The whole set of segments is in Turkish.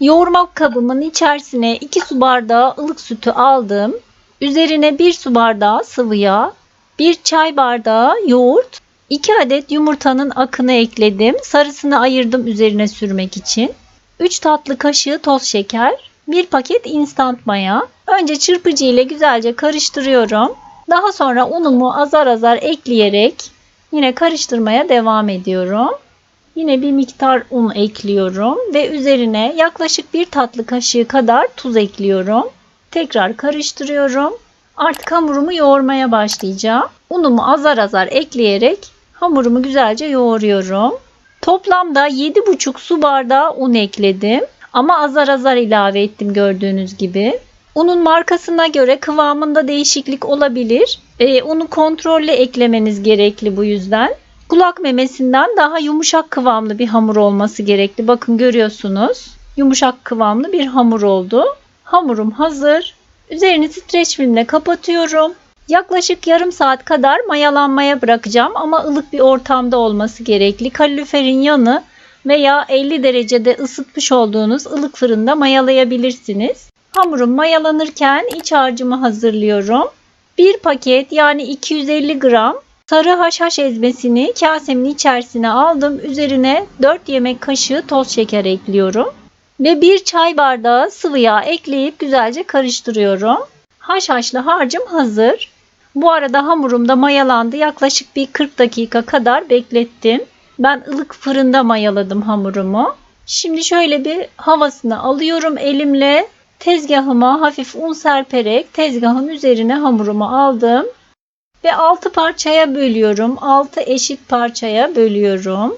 Yoğurma kabımın içerisine 2 su bardağı ılık sütü aldım. Üzerine 1 su bardağı sıvı yağ, 1 çay bardağı yoğurt, 2 adet yumurtanın akını ekledim. Sarısını ayırdım üzerine sürmek için. 3 tatlı kaşığı toz şeker, 1 paket instant maya. Önce çırpıcı ile güzelce karıştırıyorum. Daha sonra unumu azar azar ekleyerek yine karıştırmaya devam ediyorum. Yine bir miktar un ekliyorum ve üzerine yaklaşık bir tatlı kaşığı kadar tuz ekliyorum. Tekrar karıştırıyorum. Artık hamurumu yoğurmaya başlayacağım. Unumu azar azar ekleyerek hamurumu güzelce yoğuruyorum. Toplamda 7,5 su bardağı un ekledim. Ama azar azar ilave ettim gördüğünüz gibi. Unun markasına göre kıvamında değişiklik olabilir. E, unu kontrollü eklemeniz gerekli bu yüzden. Kulak memesinden daha yumuşak kıvamlı bir hamur olması gerekli. Bakın görüyorsunuz. Yumuşak kıvamlı bir hamur oldu. Hamurum hazır. Üzerini streç filmle kapatıyorum. Yaklaşık yarım saat kadar mayalanmaya bırakacağım ama ılık bir ortamda olması gerekli. Kaloriferin yanı veya 50 derecede ısıtmış olduğunuz ılık fırında mayalayabilirsiniz. Hamurum mayalanırken iç harcımı hazırlıyorum. Bir paket yani 250 gram sarı haşhaş ezmesini kasemin içerisine aldım. Üzerine 4 yemek kaşığı toz şeker ekliyorum. Ve 1 çay bardağı sıvı yağ ekleyip güzelce karıştırıyorum. Haşhaşlı harcım hazır. Bu arada hamurum da mayalandı. Yaklaşık bir 40 dakika kadar beklettim. Ben ılık fırında mayaladım hamurumu. Şimdi şöyle bir havasını alıyorum elimle. Tezgahıma hafif un serperek tezgahın üzerine hamurumu aldım. Ve 6 parçaya bölüyorum. 6 eşit parçaya bölüyorum.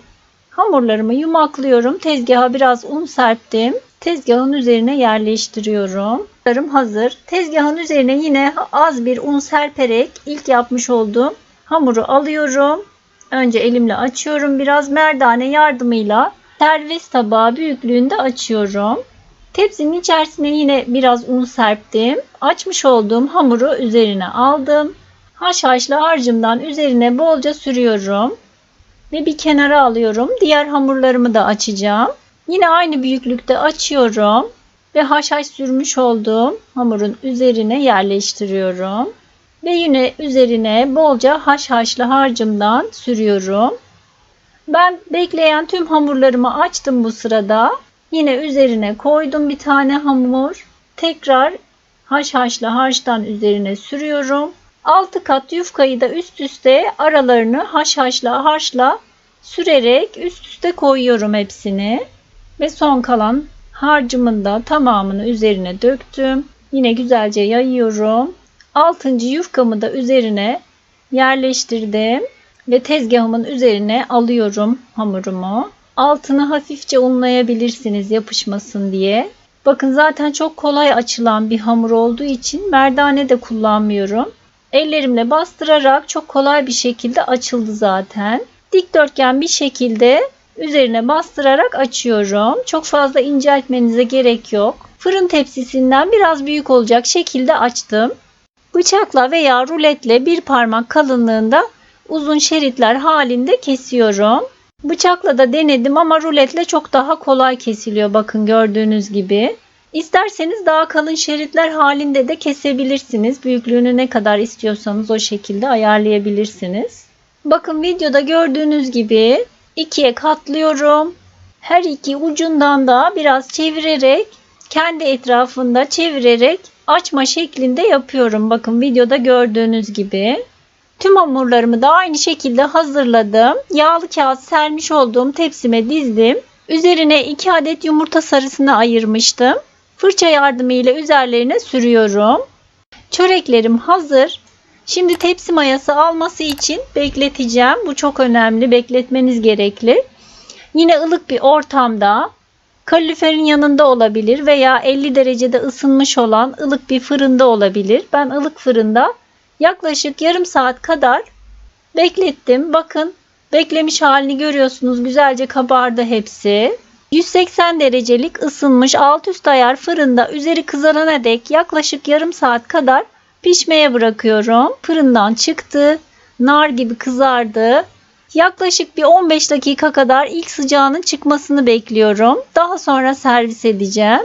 Hamurlarımı yumaklıyorum. Tezgaha biraz un serptim. Tezgahın üzerine yerleştiriyorum. Hamurlarım hazır. Tezgahın üzerine yine az bir un serperek ilk yapmış olduğum hamuru alıyorum. Önce elimle açıyorum. Biraz merdane yardımıyla servis tabağı büyüklüğünde açıyorum. Tepsinin içerisine yine biraz un serptim. Açmış olduğum hamuru üzerine aldım. Haşhaşlı harcımdan üzerine bolca sürüyorum. Ve bir kenara alıyorum. Diğer hamurlarımı da açacağım. Yine aynı büyüklükte açıyorum. Ve haşhaş sürmüş olduğum hamurun üzerine yerleştiriyorum. Ve yine üzerine bolca haşhaşlı harcımdan sürüyorum. Ben bekleyen tüm hamurlarımı açtım bu sırada. Yine üzerine koydum bir tane hamur. Tekrar haşhaşlı harçtan üzerine sürüyorum. 6 kat yufkayı da üst üste aralarını haşhaşla harçla sürerek üst üste koyuyorum hepsini. Ve son kalan harcımın da tamamını üzerine döktüm. Yine güzelce yayıyorum. 6. yufkamı da üzerine yerleştirdim ve tezgahımın üzerine alıyorum hamurumu. Altını hafifçe unlayabilirsiniz yapışmasın diye. Bakın zaten çok kolay açılan bir hamur olduğu için merdane de kullanmıyorum. Ellerimle bastırarak çok kolay bir şekilde açıldı zaten. Dikdörtgen bir şekilde üzerine bastırarak açıyorum. Çok fazla inceltmenize gerek yok. Fırın tepsisinden biraz büyük olacak şekilde açtım. Bıçakla veya ruletle bir parmak kalınlığında uzun şeritler halinde kesiyorum. Bıçakla da denedim ama ruletle çok daha kolay kesiliyor bakın gördüğünüz gibi. İsterseniz daha kalın şeritler halinde de kesebilirsiniz. Büyüklüğünü ne kadar istiyorsanız o şekilde ayarlayabilirsiniz. Bakın videoda gördüğünüz gibi ikiye katlıyorum. Her iki ucundan da biraz çevirerek kendi etrafında çevirerek açma şeklinde yapıyorum. Bakın videoda gördüğünüz gibi. Tüm hamurlarımı da aynı şekilde hazırladım. Yağlı kağıt sermiş olduğum tepsime dizdim. Üzerine 2 adet yumurta sarısını ayırmıştım. Fırça yardımıyla üzerlerine sürüyorum. Çöreklerim hazır. Şimdi tepsi mayası alması için bekleteceğim. Bu çok önemli. Bekletmeniz gerekli. Yine ılık bir ortamda kaloriferin yanında olabilir veya 50 derecede ısınmış olan ılık bir fırında olabilir. Ben ılık fırında yaklaşık yarım saat kadar beklettim. Bakın beklemiş halini görüyorsunuz. Güzelce kabardı hepsi. 180 derecelik ısınmış alt üst ayar fırında üzeri kızarana dek yaklaşık yarım saat kadar pişmeye bırakıyorum. Fırından çıktı. Nar gibi kızardı. Yaklaşık bir 15 dakika kadar ilk sıcağının çıkmasını bekliyorum. Daha sonra servis edeceğim.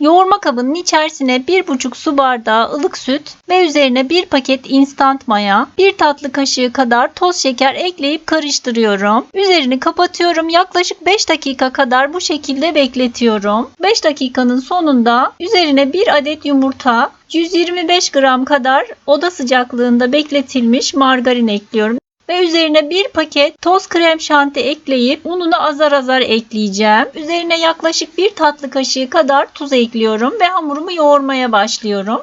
Yoğurma kabının içerisine 1,5 su bardağı ılık süt ve üzerine 1 paket instant maya, 1 tatlı kaşığı kadar toz şeker ekleyip karıştırıyorum. Üzerini kapatıyorum. Yaklaşık 5 dakika kadar bu şekilde bekletiyorum. 5 dakikanın sonunda üzerine 1 adet yumurta, 125 gram kadar oda sıcaklığında bekletilmiş margarin ekliyorum ve üzerine bir paket toz krem şanti ekleyip ununu azar azar ekleyeceğim. Üzerine yaklaşık bir tatlı kaşığı kadar tuz ekliyorum ve hamurumu yoğurmaya başlıyorum.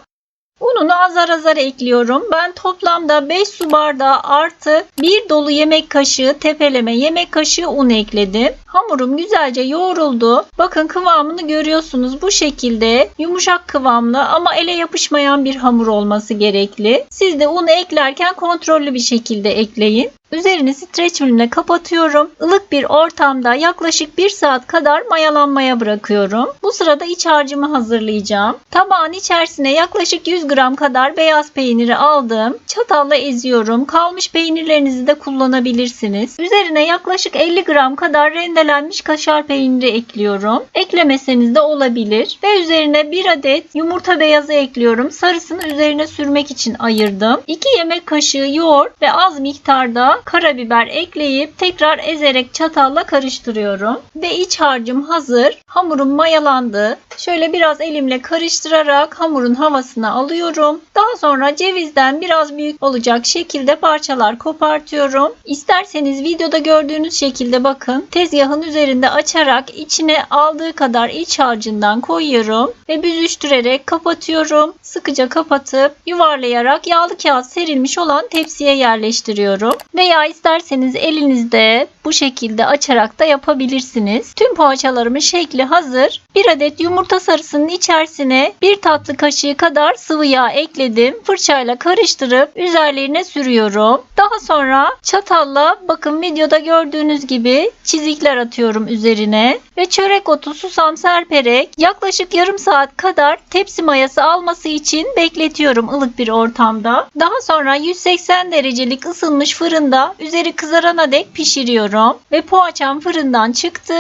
Ununu azar azar ekliyorum. Ben toplamda 5 su bardağı artı 1 dolu yemek kaşığı tepeleme yemek kaşığı un ekledim. Hamurum güzelce yoğruldu. Bakın kıvamını görüyorsunuz. Bu şekilde yumuşak kıvamlı ama ele yapışmayan bir hamur olması gerekli. Siz de unu eklerken kontrollü bir şekilde ekleyin. Üzerini streç filmle kapatıyorum. Ilık bir ortamda yaklaşık 1 saat kadar mayalanmaya bırakıyorum. Bu sırada iç harcımı hazırlayacağım. Tabağın içerisine yaklaşık 100 gram kadar beyaz peyniri aldım. Çatalla eziyorum. Kalmış peynirlerinizi de kullanabilirsiniz. Üzerine yaklaşık 50 gram kadar rendelenmiş kaşar peyniri ekliyorum. Eklemeseniz de olabilir. Ve üzerine 1 adet yumurta beyazı ekliyorum. Sarısını üzerine sürmek için ayırdım. 2 yemek kaşığı yoğurt ve az miktarda karabiber ekleyip tekrar ezerek çatalla karıştırıyorum. Ve iç harcım hazır. Hamurum mayalandı. Şöyle biraz elimle karıştırarak hamurun havasını alıyorum. Daha sonra cevizden biraz büyük olacak şekilde parçalar kopartıyorum. İsterseniz videoda gördüğünüz şekilde bakın. Tezgahın üzerinde açarak içine aldığı kadar iç harcından koyuyorum ve büzüştürerek kapatıyorum. Sıkıca kapatıp yuvarlayarak yağlı kağıt serilmiş olan tepsiye yerleştiriyorum. Veya isterseniz elinizde bu şekilde açarak da yapabilirsiniz. Tüm poğaçalarımın şekli hazır. Bir adet yumurta sarısının içerisine bir tatlı kaşığı kadar sıvı yağ ekledim. Fırçayla karıştırıp üzerlerine sürüyorum. Daha sonra çatalla bakın videoda gördüğünüz gibi çizikler atıyorum üzerine ve çörek otu susam serperek yaklaşık yarım saat kadar tepsi mayası alması için bekletiyorum ılık bir ortamda. Daha sonra 180 derecelik ısınmış fırında üzeri kızarana dek pişiriyorum ve poğaçam fırından çıktı.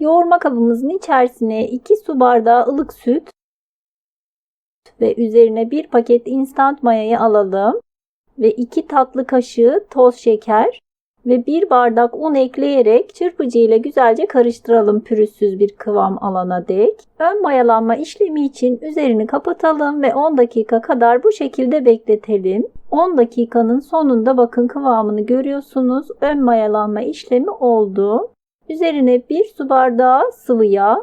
Yoğurma kabımızın içerisine 2 su bardağı ılık süt ve üzerine 1 paket instant mayayı alalım ve 2 tatlı kaşığı toz şeker ve 1 bardak un ekleyerek çırpıcı ile güzelce karıştıralım pürüzsüz bir kıvam alana dek. Ön mayalanma işlemi için üzerini kapatalım ve 10 dakika kadar bu şekilde bekletelim. 10 dakikanın sonunda bakın kıvamını görüyorsunuz. Ön mayalanma işlemi oldu. Üzerine 1 su bardağı sıvı yağ,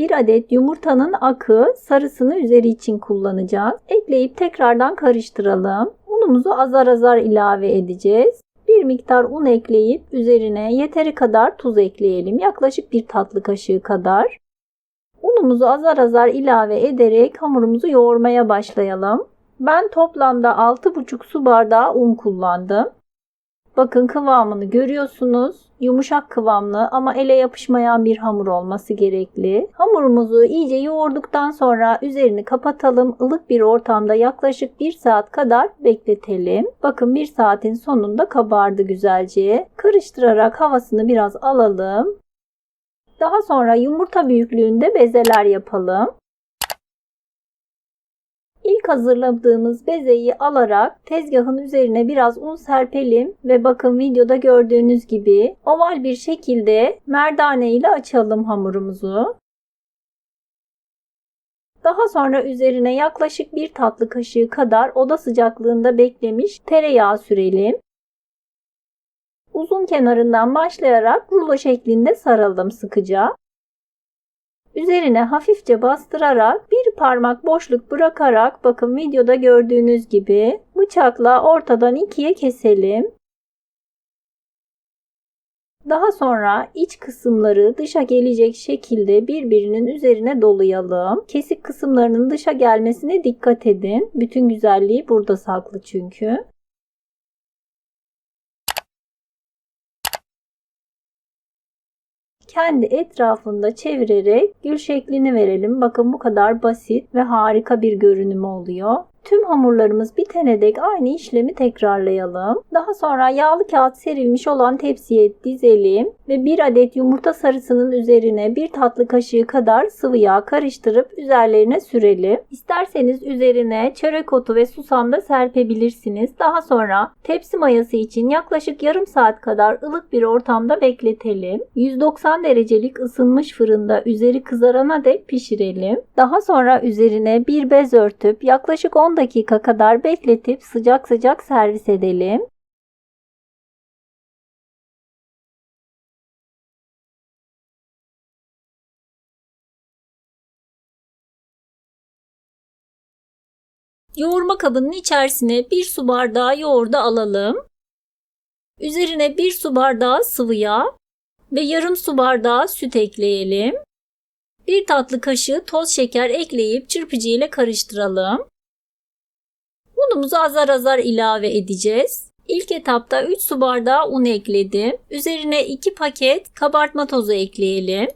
1 adet yumurtanın akı sarısını üzeri için kullanacağız. Ekleyip tekrardan karıştıralım. Unumuzu azar azar ilave edeceğiz. Bir miktar un ekleyip üzerine yeteri kadar tuz ekleyelim. Yaklaşık bir tatlı kaşığı kadar. Unumuzu azar azar ilave ederek hamurumuzu yoğurmaya başlayalım. Ben toplamda 6,5 su bardağı un kullandım. Bakın kıvamını görüyorsunuz. Yumuşak kıvamlı ama ele yapışmayan bir hamur olması gerekli. Hamurumuzu iyice yoğurduktan sonra üzerini kapatalım. Ilık bir ortamda yaklaşık 1 saat kadar bekletelim. Bakın 1 saatin sonunda kabardı güzelce. Karıştırarak havasını biraz alalım. Daha sonra yumurta büyüklüğünde bezeler yapalım. Hazırladığımız bezeyi alarak tezgahın üzerine biraz un serpelim ve bakın videoda gördüğünüz gibi oval bir şekilde merdane ile açalım hamurumuzu. Daha sonra üzerine yaklaşık bir tatlı kaşığı kadar oda sıcaklığında beklemiş tereyağı sürelim. Uzun kenarından başlayarak rulo şeklinde saralım sıkıca. Üzerine hafifçe bastırarak parmak boşluk bırakarak bakın videoda gördüğünüz gibi bıçakla ortadan ikiye keselim. Daha sonra iç kısımları dışa gelecek şekilde birbirinin üzerine dolayalım. Kesik kısımlarının dışa gelmesine dikkat edin. Bütün güzelliği burada saklı çünkü. Kendi etrafında çevirerek gül şeklini verelim. Bakın bu kadar basit ve harika bir görünüm oluyor. Tüm hamurlarımız bitene dek aynı işlemi tekrarlayalım. Daha sonra yağlı kağıt serilmiş olan tepsiye dizelim ve bir adet yumurta sarısının üzerine bir tatlı kaşığı kadar sıvı yağ karıştırıp üzerlerine sürelim. İsterseniz üzerine çörek otu ve susam da serpebilirsiniz. Daha sonra tepsi mayası için yaklaşık yarım saat kadar ılık bir ortamda bekletelim. 190 derecelik ısınmış fırında üzeri kızarana dek pişirelim. Daha sonra üzerine bir bez örtüp yaklaşık 10 dakika kadar bekletip sıcak sıcak servis edelim. Yoğurma kabının içerisine bir su bardağı yoğurdu alalım. Üzerine bir su bardağı sıvı yağ ve yarım su bardağı süt ekleyelim. Bir tatlı kaşığı toz şeker ekleyip çırpıcı ile karıştıralım. Unumuzu azar azar ilave edeceğiz. İlk etapta 3 su bardağı un ekledim. Üzerine 2 paket kabartma tozu ekleyelim.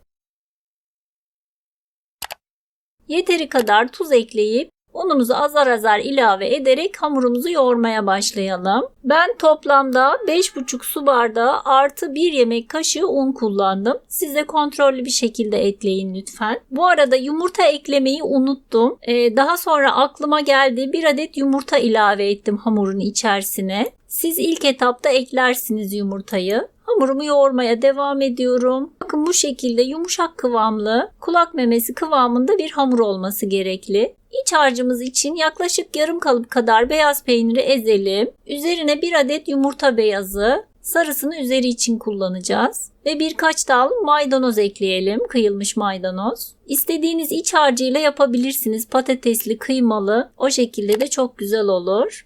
Yeteri kadar tuz ekleyip unumuzu azar azar ilave ederek hamurumuzu yoğurmaya başlayalım. Ben toplamda 5,5 su bardağı artı 1 yemek kaşığı un kullandım. Siz de kontrollü bir şekilde ekleyin lütfen. Bu arada yumurta eklemeyi unuttum. Ee, daha sonra aklıma geldi bir adet yumurta ilave ettim hamurun içerisine. Siz ilk etapta eklersiniz yumurtayı. Hamurumu yoğurmaya devam ediyorum. Bakın bu şekilde yumuşak kıvamlı, kulak memesi kıvamında bir hamur olması gerekli. İç harcımız için yaklaşık yarım kalıp kadar beyaz peyniri ezelim. Üzerine bir adet yumurta beyazı, sarısını üzeri için kullanacağız. Ve birkaç dal maydanoz ekleyelim, kıyılmış maydanoz. İstediğiniz iç harcıyla yapabilirsiniz. Patatesli, kıymalı, o şekilde de çok güzel olur.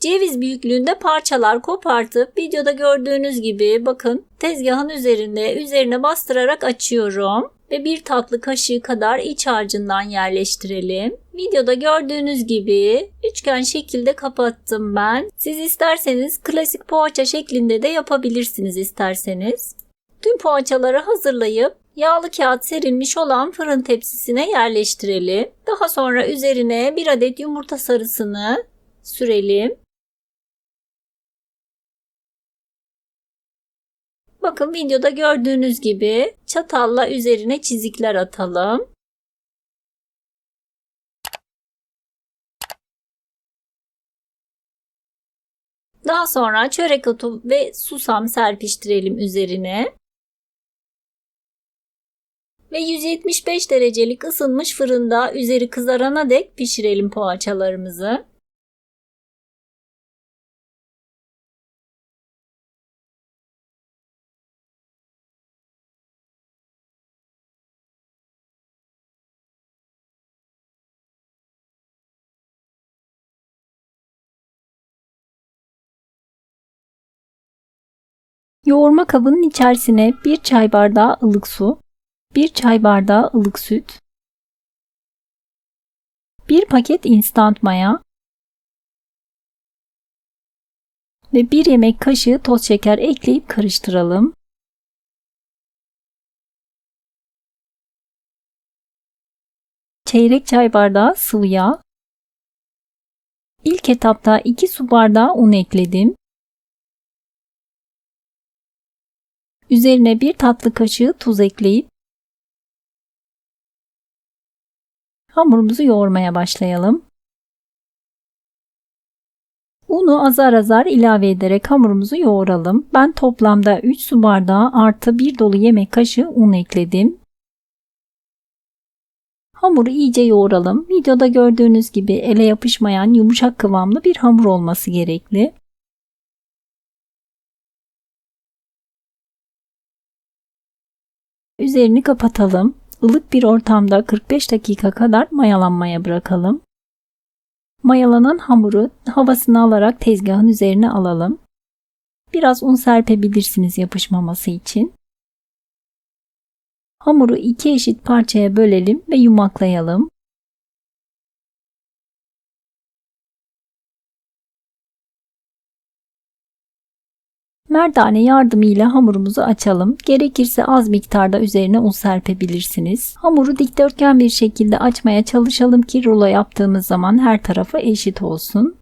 Ceviz büyüklüğünde parçalar kopartıp videoda gördüğünüz gibi bakın tezgahın üzerinde üzerine bastırarak açıyorum ve bir tatlı kaşığı kadar iç harcından yerleştirelim. Videoda gördüğünüz gibi üçgen şekilde kapattım ben. Siz isterseniz klasik poğaça şeklinde de yapabilirsiniz isterseniz. Tüm poğaçaları hazırlayıp yağlı kağıt serilmiş olan fırın tepsisine yerleştirelim. Daha sonra üzerine bir adet yumurta sarısını sürelim. Bakın videoda gördüğünüz gibi çatalla üzerine çizikler atalım. Daha sonra çörek otu ve susam serpiştirelim üzerine. Ve 175 derecelik ısınmış fırında üzeri kızarana dek pişirelim poğaçalarımızı. Yoğurma kabının içerisine bir çay bardağı ılık su, bir çay bardağı ılık süt, bir paket instant maya ve bir yemek kaşığı toz şeker ekleyip karıştıralım. Çeyrek çay bardağı sıvı yağ. İlk etapta 2 su bardağı un ekledim. Üzerine bir tatlı kaşığı tuz ekleyip hamurumuzu yoğurmaya başlayalım. Unu azar azar ilave ederek hamurumuzu yoğuralım. Ben toplamda 3 su bardağı artı 1 dolu yemek kaşığı un ekledim. Hamuru iyice yoğuralım. Videoda gördüğünüz gibi ele yapışmayan yumuşak kıvamlı bir hamur olması gerekli. Üzerini kapatalım. Ilık bir ortamda 45 dakika kadar mayalanmaya bırakalım. Mayalanan hamuru havasını alarak tezgahın üzerine alalım. Biraz un serpebilirsiniz yapışmaması için. Hamuru iki eşit parçaya bölelim ve yumaklayalım. Merdane yardımıyla hamurumuzu açalım. Gerekirse az miktarda üzerine un serpebilirsiniz. Hamuru dikdörtgen bir şekilde açmaya çalışalım ki rulo yaptığımız zaman her tarafı eşit olsun.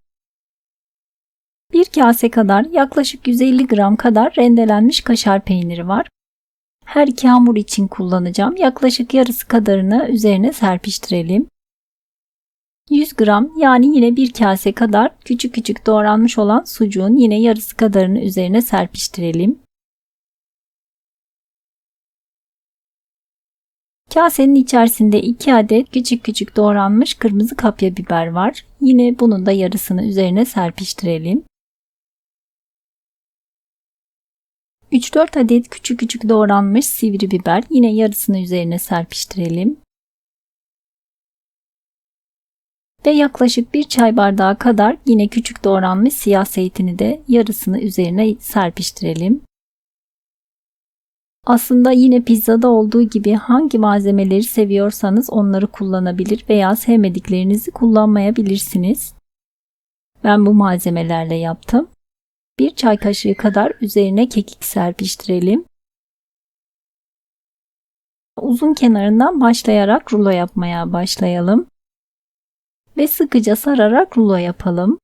Bir kase kadar yaklaşık 150 gram kadar rendelenmiş kaşar peyniri var. Her iki hamur için kullanacağım. Yaklaşık yarısı kadarını üzerine serpiştirelim. 100 gram yani yine bir kase kadar küçük küçük doğranmış olan sucuğun yine yarısı kadarını üzerine serpiştirelim. Kasenin içerisinde 2 adet küçük küçük doğranmış kırmızı kapya biber var. Yine bunun da yarısını üzerine serpiştirelim. 3-4 adet küçük küçük doğranmış sivri biber yine yarısını üzerine serpiştirelim. Ve yaklaşık bir çay bardağı kadar yine küçük doğranmış siyah zeytini de yarısını üzerine serpiştirelim. Aslında yine pizzada olduğu gibi hangi malzemeleri seviyorsanız onları kullanabilir veya sevmediklerinizi kullanmayabilirsiniz. Ben bu malzemelerle yaptım. Bir çay kaşığı kadar üzerine kekik serpiştirelim. Uzun kenarından başlayarak rulo yapmaya başlayalım ve sıkıca sararak rulo yapalım.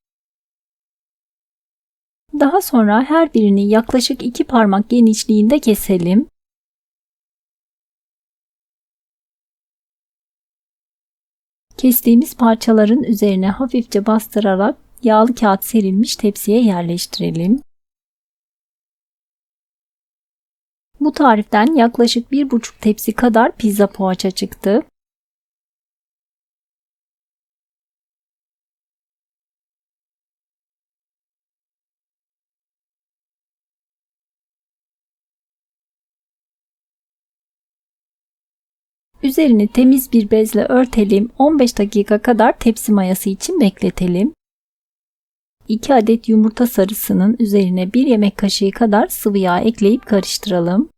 Daha sonra her birini yaklaşık iki parmak genişliğinde keselim. Kestiğimiz parçaların üzerine hafifçe bastırarak yağlı kağıt serilmiş tepsiye yerleştirelim. Bu tariften yaklaşık bir buçuk tepsi kadar pizza poğaça çıktı. Üzerini temiz bir bezle örtelim. 15 dakika kadar tepsi mayası için bekletelim. 2 adet yumurta sarısının üzerine 1 yemek kaşığı kadar sıvı yağ ekleyip karıştıralım.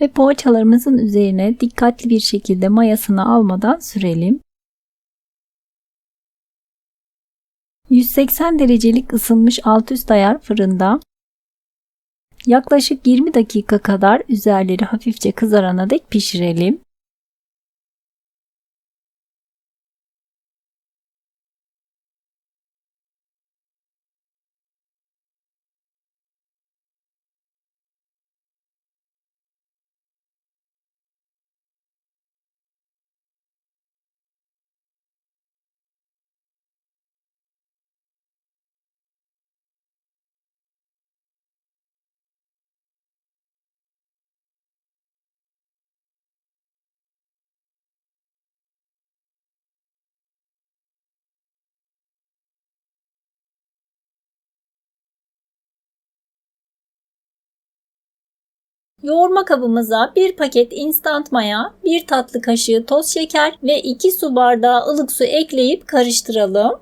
Ve poğaçalarımızın üzerine dikkatli bir şekilde mayasını almadan sürelim. 180 derecelik ısınmış alt üst ayar fırında Yaklaşık 20 dakika kadar üzerleri hafifçe kızarana dek pişirelim. Yoğurma kabımıza 1 paket instant maya, 1 tatlı kaşığı toz şeker ve 2 su bardağı ılık su ekleyip karıştıralım.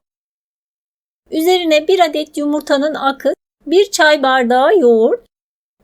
Üzerine 1 adet yumurtanın akı, 1 çay bardağı yoğurt,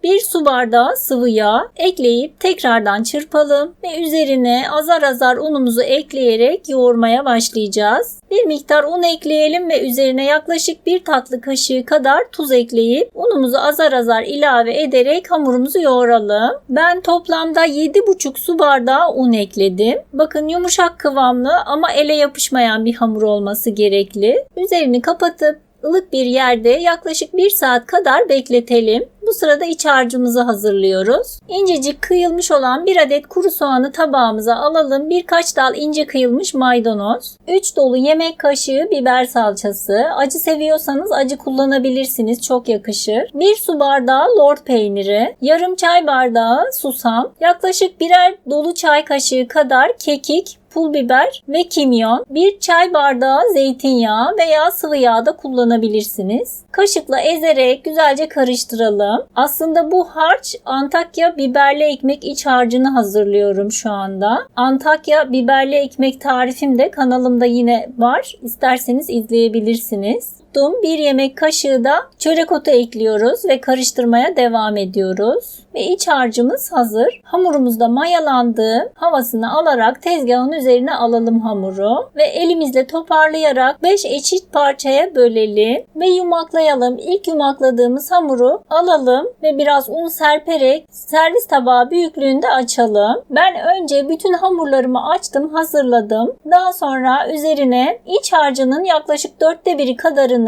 1 su bardağı sıvı yağ ekleyip tekrardan çırpalım ve üzerine azar azar unumuzu ekleyerek yoğurmaya başlayacağız. Bir miktar un ekleyelim ve üzerine yaklaşık bir tatlı kaşığı kadar tuz ekleyip unumuzu azar azar ilave ederek hamurumuzu yoğuralım. Ben toplamda 7,5 su bardağı un ekledim. Bakın yumuşak kıvamlı ama ele yapışmayan bir hamur olması gerekli. Üzerini kapatıp ılık bir yerde yaklaşık 1 saat kadar bekletelim. Bu sırada iç harcımızı hazırlıyoruz. İncecik kıyılmış olan bir adet kuru soğanı tabağımıza alalım. Birkaç dal ince kıyılmış maydanoz. 3 dolu yemek kaşığı biber salçası. Acı seviyorsanız acı kullanabilirsiniz. Çok yakışır. 1 su bardağı lord peyniri. Yarım çay bardağı susam. Yaklaşık birer dolu çay kaşığı kadar kekik pul biber ve kimyon, 1 çay bardağı zeytinyağı veya sıvı yağ da kullanabilirsiniz. Kaşıkla ezerek güzelce karıştıralım. Aslında bu harç Antakya biberli ekmek iç harcını hazırlıyorum şu anda. Antakya biberli ekmek tarifim de kanalımda yine var. İsterseniz izleyebilirsiniz. Tuttum. Bir yemek kaşığı da çörek otu ekliyoruz ve karıştırmaya devam ediyoruz. Ve iç harcımız hazır. Hamurumuz da mayalandı. Havasını alarak tezgahın üzerine alalım hamuru. Ve elimizle toparlayarak 5 eşit parçaya bölelim. Ve yumaklayalım. İlk yumakladığımız hamuru alalım ve biraz un serperek servis tabağı büyüklüğünde açalım. Ben önce bütün hamurlarımı açtım, hazırladım. Daha sonra üzerine iç harcının yaklaşık dörtte biri kadarını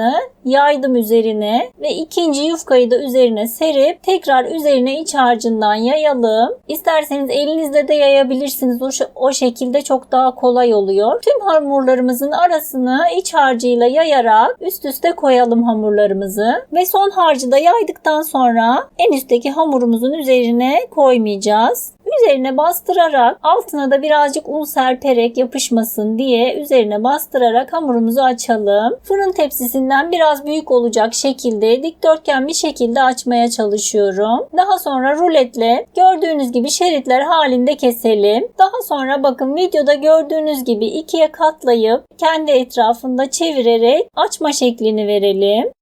yaydım üzerine ve ikinci yufkayı da üzerine serip tekrar üzerine iç harcından yayalım. İsterseniz elinizle de yayabilirsiniz. O, o şekilde çok daha kolay oluyor. Tüm hamurlarımızın arasını iç harcıyla yayarak üst üste koyalım hamurlarımızı ve son harcı da yaydıktan sonra en üstteki hamurumuzun üzerine koymayacağız. Üzerine bastırarak altına da birazcık un serperek yapışmasın diye üzerine bastırarak hamurumuzu açalım. Fırın tepsisinden biraz büyük olacak şekilde dikdörtgen bir şekilde açmaya çalışıyorum. Daha sonra ruletle gördüğünüz gibi şeritler halinde keselim. Daha sonra bakın videoda gördüğünüz gibi ikiye katlayıp kendi etrafında çevirerek açma şeklini verelim.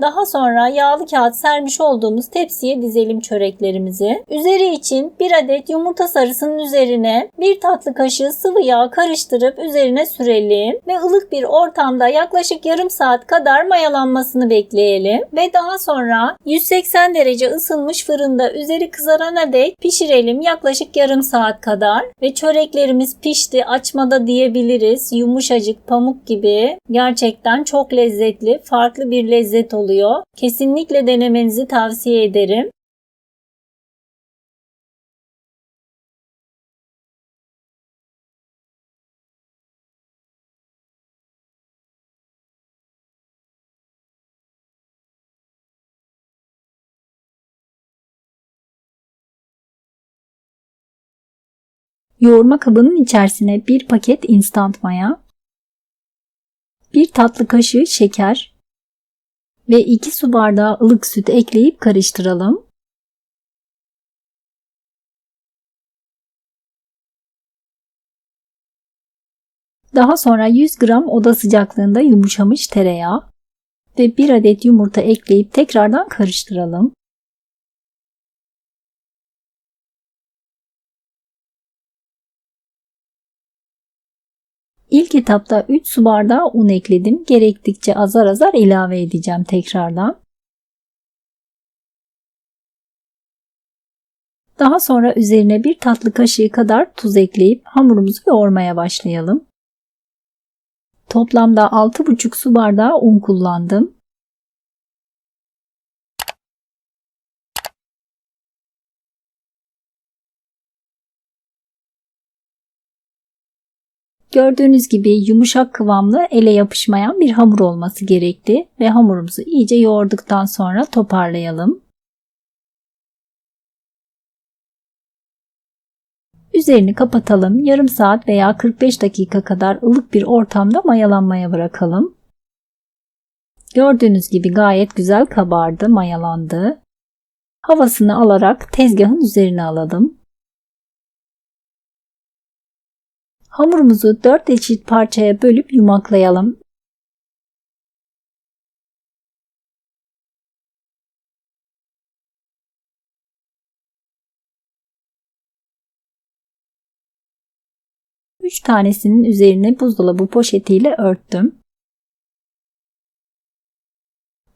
Daha sonra yağlı kağıt sermiş olduğumuz tepsiye dizelim çöreklerimizi. Üzeri için 1 adet yumurta sarısının üzerine 1 tatlı kaşığı sıvı yağ karıştırıp üzerine sürelim ve ılık bir ortamda yaklaşık yarım saat kadar mayalanmasını bekleyelim ve daha sonra 180 derece ısınmış fırında üzeri kızarana dek pişirelim yaklaşık yarım saat kadar ve çöreklerimiz pişti açmada diyebiliriz. Yumuşacık pamuk gibi. Gerçekten çok lezzetli farklı bir lezzet oluyor oluyor. Kesinlikle denemenizi tavsiye ederim. Yoğurma kabının içerisine bir paket instant maya, bir tatlı kaşığı şeker, ve 2 su bardağı ılık süt ekleyip karıştıralım. Daha sonra 100 gram oda sıcaklığında yumuşamış tereyağı ve 1 adet yumurta ekleyip tekrardan karıştıralım. İlk etapta 3 su bardağı un ekledim. Gerektikçe azar azar ilave edeceğim tekrardan. Daha sonra üzerine bir tatlı kaşığı kadar tuz ekleyip hamurumuzu yoğurmaya başlayalım. Toplamda 6,5 su bardağı un kullandım. Gördüğünüz gibi yumuşak kıvamlı ele yapışmayan bir hamur olması gerekli ve hamurumuzu iyice yoğurduktan sonra toparlayalım. Üzerini kapatalım. Yarım saat veya 45 dakika kadar ılık bir ortamda mayalanmaya bırakalım. Gördüğünüz gibi gayet güzel kabardı, mayalandı. Havasını alarak tezgahın üzerine alalım. Hamurumuzu 4 eşit parçaya bölüp yumaklayalım. Üç tanesinin üzerine buzdolabı poşetiyle örttüm.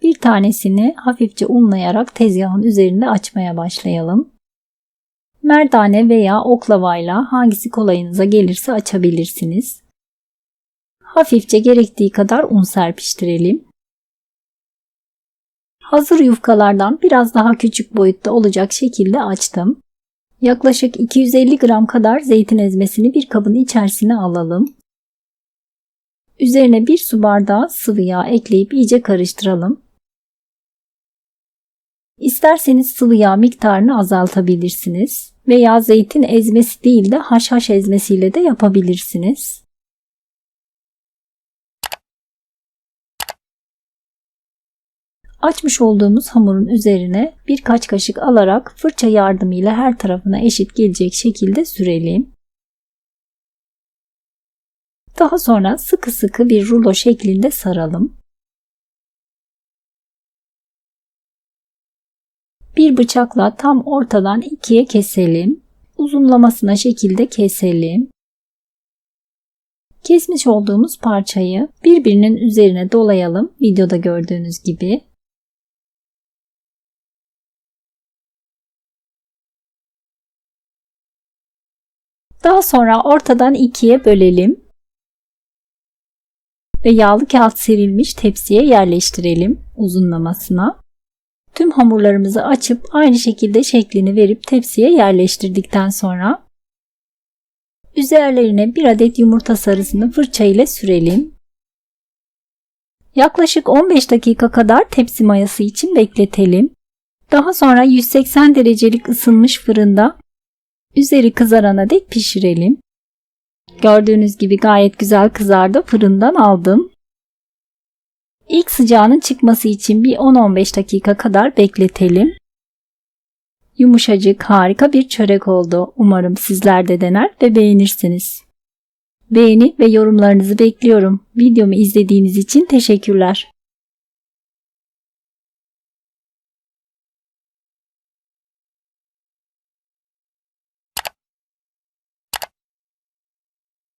Bir tanesini hafifçe unlayarak tezgahın üzerinde açmaya başlayalım. Merdane veya oklavayla hangisi kolayınıza gelirse açabilirsiniz. Hafifçe gerektiği kadar un serpiştirelim. Hazır yufkalardan biraz daha küçük boyutta olacak şekilde açtım. Yaklaşık 250 gram kadar zeytin ezmesini bir kabın içerisine alalım. Üzerine bir su bardağı sıvı yağ ekleyip iyice karıştıralım. İsterseniz sıvı yağ miktarını azaltabilirsiniz veya zeytin ezmesi değil de haşhaş ezmesiyle de yapabilirsiniz. Açmış olduğumuz hamurun üzerine birkaç kaşık alarak fırça yardımıyla her tarafına eşit gelecek şekilde sürelim. Daha sonra sıkı sıkı bir rulo şeklinde saralım. Bir bıçakla tam ortadan ikiye keselim. Uzunlamasına şekilde keselim. Kesmiş olduğumuz parçayı birbirinin üzerine dolayalım. Videoda gördüğünüz gibi. Daha sonra ortadan ikiye bölelim ve yağlı kağıt serilmiş tepsiye yerleştirelim uzunlamasına. Tüm hamurlarımızı açıp aynı şekilde şeklini verip tepsiye yerleştirdikten sonra üzerlerine bir adet yumurta sarısını fırça ile sürelim. Yaklaşık 15 dakika kadar tepsi mayası için bekletelim. Daha sonra 180 derecelik ısınmış fırında üzeri kızarana dek pişirelim. Gördüğünüz gibi gayet güzel kızardı. Fırından aldım. İlk sıcağının çıkması için bir 10-15 dakika kadar bekletelim. Yumuşacık harika bir çörek oldu. Umarım sizler de dener ve beğenirsiniz. Beğeni ve yorumlarınızı bekliyorum. Videomu izlediğiniz için teşekkürler.